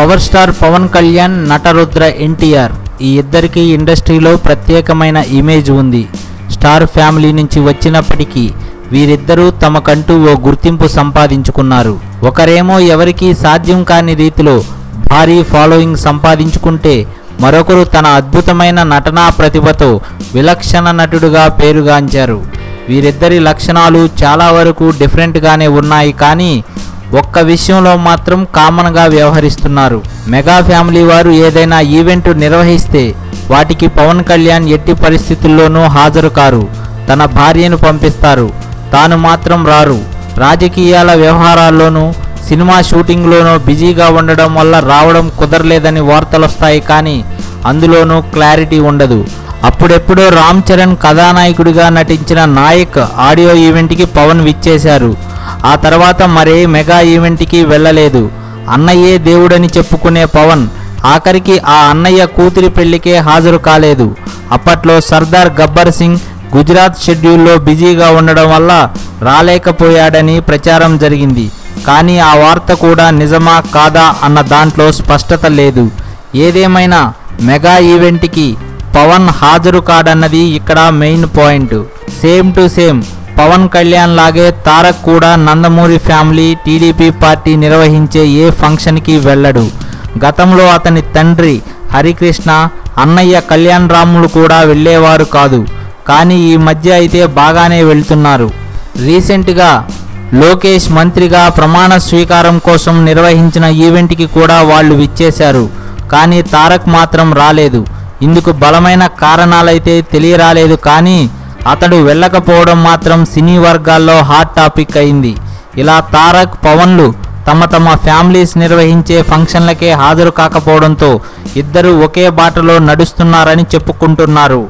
Power star Pawan Kalyan నటరుద్ర ఎన్టీఆర్. ఈ ఇద్దరికి ఇండస్ట్రీలో ప్రత్యేకమైన ఇమేజ్ ఉంది. స్టార్ ఫ్యామిలీ నుంచి వచ్చినప్పటికీ వీరిద్దరూ తమకంటూ ఓ గుర్తింపు సంపాదించుకున్నారు. ఒకరేమో ఎవరికీ సాధ్యం కాని రీతిలో భారీ ఫాలోయింగ్ సంపాదించుకుంటే మరొకరు తన అద్భుతమైన నటనా ప్రతిభతో విలక్షణ నటుడుగా పేరుగాంచారు. వీరిద్దరి లక్షణాలు చాలా వరకు డిఫరెంట్గానే ఉన్నాయి కానీ ఒక్క విషయంలో మాత్రం కామన్గా వ్యవహరిస్తున్నారు. మెగా ఫ్యామిలీ వారు ఏదైనా ఈవెంట్ నిర్వహిస్తే వాటికి పవన్ కళ్యాణ్ ఎట్టి పరిస్థితుల్లోనూ హాజరు కారు. తన భార్యను పంపిస్తారు. తాను మాత్రం రారు. రాజకీయాల వ్యవహారాల్లోనూ సినిమా షూటింగ్లోనూ బిజీగా ఉండడం వల్ల రావడం కుదరలేదని వార్తలొస్తాయి కానీ అందులోనూ క్లారిటీ ఉండదు. అప్పుడెప్పుడో రామ్ చరణ్ కథానాయకుడిగా నటించిన నాయక్ ఆడియో ఈవెంట్కి పవన్ విచ్చేశారు. ఆ తర్వాత మరే మెగా ఈవెంట్కి వెళ్ళలేదు. అన్నయ్యే దేవుడని చెప్పుకునే పవన్ ఆఖరికి ఆ అన్నయ్య కూతురి పెళ్ళికే హాజరు కాలేదు. అప్పట్లో సర్దార్ గబ్బర్ సింగ్ గుజరాత్ షెడ్యూల్లో బిజీగా ఉండడం వల్ల రాలేకపోయాడని ప్రచారం జరిగింది. కానీ ఆ వార్త కూడా నిజమా కాదా అన్న దాంట్లో స్పష్టత లేదు. ఏదేమైనా మెగా ఈవెంట్కి పవన్ హాజరు కాడన్నది ఇక్కడ main point. Same to same Pawan Kalyan లాగే తారక్ కూడా నందమూరి ఫ్యామిలీ టీడీపీ పార్టీ నిర్వహించే ఏ ఫంక్షన్కి వెళ్ళడు. గతంలో అతని తండ్రి హరికృష్ణ అన్నయ్య కళ్యాణ్ రాములు కూడా వెళ్ళేవారు కాదు. కానీ ఈ మధ్య అయితే బాగానే వెళ్తున్నారు. రీసెంట్గా లోకేష్ మంత్రిగా ప్రమాణ స్వీకారం కోసం నిర్వహించిన ఈవెంట్కి కూడా వాళ్ళు విచ్చేశారు. కానీ తారక్ మాత్రం రాలేదు. ఇందుకు బలమైన కారణాలైతే తెలియరాలేదు కానీ అతడు వెళ్ళకపోవడం మాత్రం సినీ వర్గాల్లో హాట్ టాపిక్ అయింది. ఇలా తారక్ పవన్లు తమ తమ ఫ్యామిలీస్ నిర్వహించే ఫంక్షన్లకే హాజరు కాకపోవడంతో ఇద్దరు ఒకే బాటలో నడుస్తున్నారని చెప్పుకుంటున్నారు.